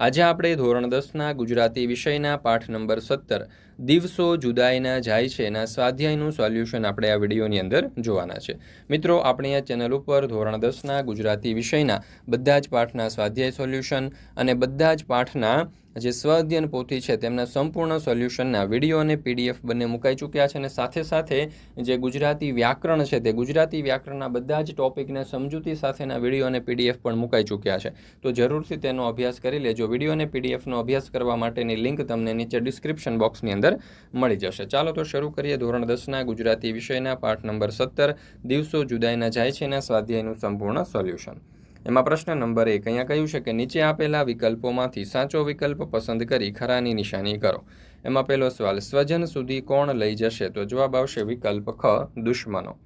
આજે આપણે ધોરણ દસના ગુજરાતી વિષયના પાઠ નંબર સત્તર, દિવસો જુદાઈના જાય છે એના સ્વાધ્યાયનું સોલ્યુશન આપણે આ વિડીયોની અંદર જોવાના છે. મિત્રો, આપણે આ ચેનલ ઉપર ધોરણ દસના ગુજરાતી વિષયના બધા જ પાઠના સ્વાધ્યાય સોલ્યુશન અને બધા જ પાઠના જે સ્વાધ્યન પોથી છે તેમના સંપૂર્ણ સોલ્યુશનના વીડિયો અને પીડીએફ બંને મુકાઈ ચૂક્યા છે અને સાથે સાથે જે ગુજરાતી વ્યાકરણ છે તે ગુજરાતી વ્યાકરણના બધા જ ટોપિકને સમજૂતી સાથેના વીડિયો અને પીડીએફ પણ મુકાઈ ચૂક્યા છે. તો જરૂરથી તેનો અભ્યાસ કરી લેજો. વીડિયો અને પીડીએફનો અભ્યાસ કરવા માટેની લિંક તમને નીચે ડિસ્ક્રિપ્શન બોક્સની અંદર મળી જશે. ચાલો તો શરૂ કરીએ ધોરણ દસના ગુજરાતી વિષયના પાઠ નંબર સત્તર. દિવસો જુદાઈના જાય છે એના સ્વાધ્યાયનું સંપૂર્ણ સોલ્યુશન. એમાં પ્રશ્ન નંબર એક અહીંયા કહ્યું છે કે નીચે આપેલા વિકલ્પોમાંથી સાચો વિકલ્પ પસંદ કરી ખરાની નિશાની કરો. એમાં પહેલો સવાલ, સ્વજન સુધી કોણ લઈ જશે? તો જવાબ આવશે વિકલ્પ ખ, દુશ્મનો.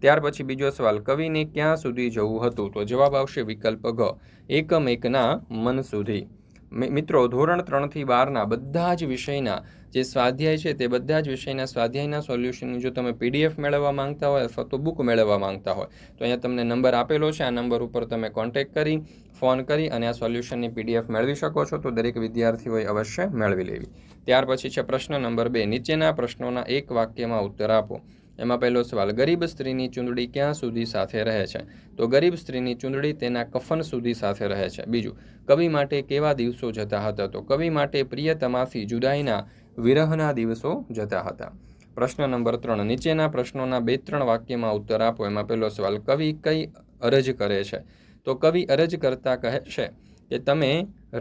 ત્યાર પછી બીજો સવાલ, કવિને ક્યાં સુધી જવું હતું? તો જવાબ આવશે વિકલ્પ ઘ, એકમ એકના મન સુધી. મિત્રો, ધોરણ ત્રણથી બારના બધા જ વિષયના જે સ્વાધ્યાય છે તે બધા જ વિષયના સ્વાધ્યાયના સોલ્યુશનની જો તમે પીડીએફ મેળવવા માંગતા હોય અથવા તો બુક મેળવવા માંગતા હોય, તો અહીંયા તમને નંબર આપેલો છે. આ નંબર ઉપર તમે કોન્ટેક્ટ કરી ફોન કરી અને આ સોલ્યુશનની પીડીએફ મેળવી શકો છો. તો દરેક વિદ્યાર્થીઓએ અવશ્ય મેળવી લેવી. ત્યાર પછી છે પ્રશ્ન નંબર બે. નીચેના પ્રશ્નોના એક વાક્યમાં ઉત્તર આપો. એમાં પહેલો સવાલ, ગરીબ સ્ત્રીની ચૂંદડી ક્યાં સુધી સાથે રહે છે? તો ગરીબ સ્ત્રીની ચૂંદડી તેના કફન સુધી સાથે રહે છે. બીજું, કવિ માટે કેવા દિવસો જતા હતા? તો કવિ માટે પ્રિયતમાથી જુદાઈના વિરહના દિવસો જતા હતા. પ્રશ્ન નંબર ત્રણ, નીચેના પ્રશ્નોના બે ત્રણ વાક્યમાં ઉત્તર આપો. એમાં પહેલો સવાલ, કવિ કઈ અરજ કરે છે? તો કવિ અરજ કરતા કહે છે કે તમે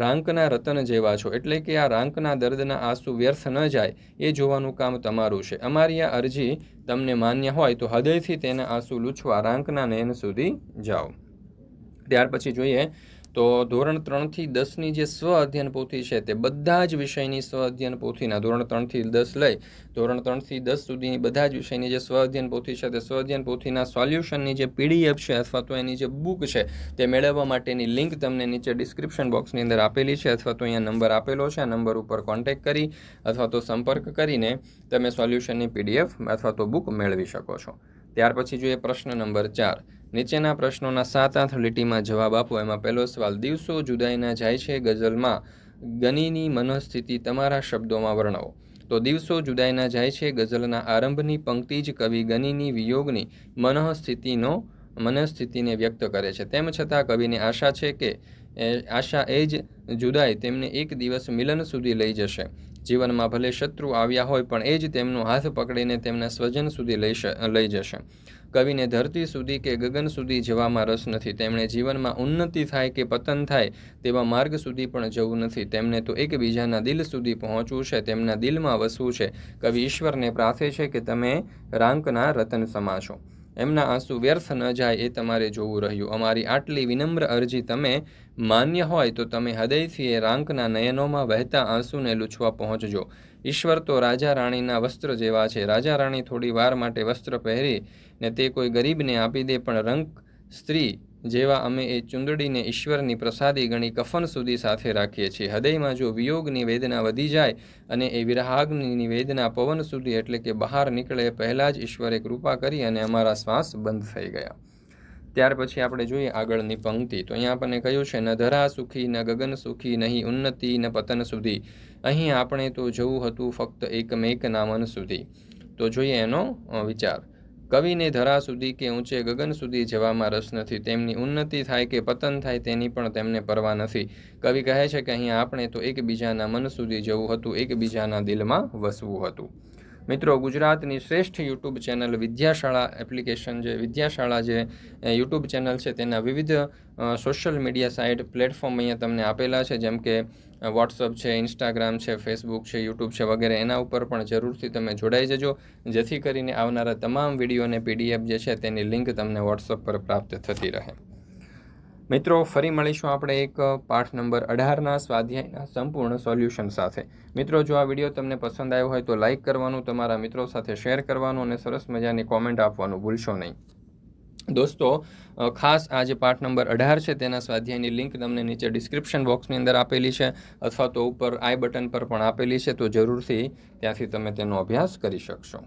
રાંકના રતન જેવા છો. એટલે કે આ રાંકના દર્દના આંસુ વ્યર્થ ન જાય, એ જોવાનું કામ તમારું છે. અમારી આ અરજી તમને માન્ય હોય તો હૃદયથી તેના આંસુ લૂછવા રાંકના નયન સુધી જાઓ. ત્યાર પછી જોઈએ તો ધોરણ ત્રણથી દસની જે સ્વ અધ્યયન પોથી છે તે બધા જ વિષયની સ્વ અધ્યયન પોથીના ધોરણ ત્રણથી દસ લઈ ધોરણ ત્રણથી દસ સુધીની બધા જ વિષયની જે સ્વ અધ્યયન પોથી છે તે સ્વ અધ્યયન પોથીના સોલ્યુશનની જે પીડીએફ છે અથવા તો એની જે બુક છે તે મેળવવા માટેની લિંક તમને નીચે ડિસ્ક્રિપ્શન બોક્સની અંદર આપેલી છે અથવા તો અહીંયા નંબર આપેલો છે. આ નંબર ઉપર કોન્ટેક્ટ કરી અથવા તો સંપર્ક કરીને તમે સોલ્યુશનની પીડીએફ અથવા તો બુક મેળવી શકો છો. ત્યાર પછી જોઈએ પ્રશ્ન નંબર ચાર. નીચેના પ્રશ્નોના સાત આઠ લીટીમાં જવાબ આપો. એમાં પહેલો સવાલ, દિવસો જુદાઈના જાય છે ગઝલમાં. ગનીની મનઃસ્થિતિ તમારા શબ્દોમાં વર્ણવો. તો દિવસો જુદાઈના જાય છે ગઝલના આરંભની પંક્તિ જ કવિ ગનીની વિયોગની મનઃસ્થિતિનો, મનઃસ્થિતિને વ્યક્ત કરે છે. તેમ છતાં કવિને આશા છે કે આશા એ જ જુદાઈ તેમને એક દિવસ મિલન સુધી લઈ જશે. જીવનમાં ભલે શત્રુ આવ્યા હોય, પણ એ જ તેમનો હાથ પકડીને તેમના સ્વજન સુધી લઈ લઈ જશે. કવિને ધરતી સુધી કે ગગન સુધી જવામાં રસ નથી. તેમણે જીવનમાં ઉન્નતિ થાય કે પતન થાય તેવા માર્ગ સુધી પણ જવું નથી. તેમને તો એકબીજાના દિલ સુધી પહોંચવું છે, તેમના દિલમાં વસવું છે. કવિ ઈશ્વરને પ્રાર્થે છે કે તમે રાંકના રતન સમાશો એમના આંસુ વ્યર્થ ન જાય એ તમારે જોવું રહ્યું. અમારી આટલી વિનમ્ર અરજી તમે માન્ય હોય તો તમે હૃદયથી એ રાંકના નયનોમાં વહેતા આંસુને લૂછવા પહોંચજો. ઈશ્વર તો રાજા રાણીના વસ્ત્ર જેવા છે. રાજા રાણી થોડી વાર માટે વસ્ત્ર પહેરી ને તે કોઈ ગરીબને આપી દે પણ રંક સ્ત્રી જેવા અમે એ ચુંદડીને ઈશ્વરની પ્રસાદી ગણી કફન સુધી સાથે રાખીએ છીએ. હૃદયમાં જો વિયોગની વેદના વધી જાય અને એ વિરહાગ્નિની વેદના પવન સુધી એટલે કે બહાર નીકળે, પહેલાં જ ઈશ્વરે કૃપા કરી અને અમારા શ્વાસ બંધ થઈ ગયા. ત્યાર પછી આપણે જોઈએ આગળની પંક્તિ. તો અહીંયા આપણને કહ્યું છે, ન ધરા સુખી, ન ગગન સુખી, નહીં ઉન્નતિ, ન પતન સુધી. અહીં આપણે તો જવું હતું ફક્ત એકમેક નામન સુધી. તો જોઈએ એનો વિચાર. કવિને ધરા સુધી કે ઊંચે ગગન સુધી જવામાં રસ નથી. તેમની ઉન્નતિ થાય કે પતન થાય તેની પણ તેમને પરવા નથી. કવિ કહે છે કે અહીંયા આપણે તો એકબીજાના મન સુધી જવું હતું, એકબીજાના દિલમાં વસવું હતું. મિત્રો, ગુજરાતની શ્રેષ્ઠ યુટ્યુબ ચેનલ વિદ્યાશાળા એપ્લિકેશન જે વિદ્યાશાળા જે યુટ્યુબ ચેનલ છે, તેના વિવિધ સોશિયલ મીડિયા સાઇટ, પ્લેટફોર્મ અહીંયા તમને આપેલા છે, જેમ કે વોટ્સઅપ છે, ઇન્સ્ટાગ્રામ છે, ફેસબુક છે, યુટ્યુબ છે, વગેરે. એના ઉપર પણ જરૂરથી તમે જોડાઈ જજો. જેથી કરીને આવનારા તમામ વીડિયો અને પીડીએફ જે છે, તેની લિંક તમને વોટ્સઅપ પર પ્રાપ્ત થતી રહે. મિત્રો, ફરી મળીશું આપણે એક પાઠ નંબર અઢારના સ્વાધ્યાયના સંપૂર્ણ સોલ્યુશન સાથે. મિત્રો, જો આ વીડિયો તમને પસંદ આવ્યો હોય તો લાઇક કરવાનું, તમારા મિત્રો સાથે શેર કરવાનું અને સરસ મજાની કોમેન્ટ આપવાનું ભૂલશો નહીં. દોસ્તો ખાસ આ જે પાઠ નંબર અઢાર છે તેના સ્વાધ્યાયની લિંક તમને નીચે ડિસ્ક્રિપ્શન બોક્સની અંદર આપેલી છે અથવા તો ઉપર આઈ બટન પર પણ આપેલી છે, તો જરૂરથી ત્યાંથી તમે તેનો અભ્યાસ કરી શકશો.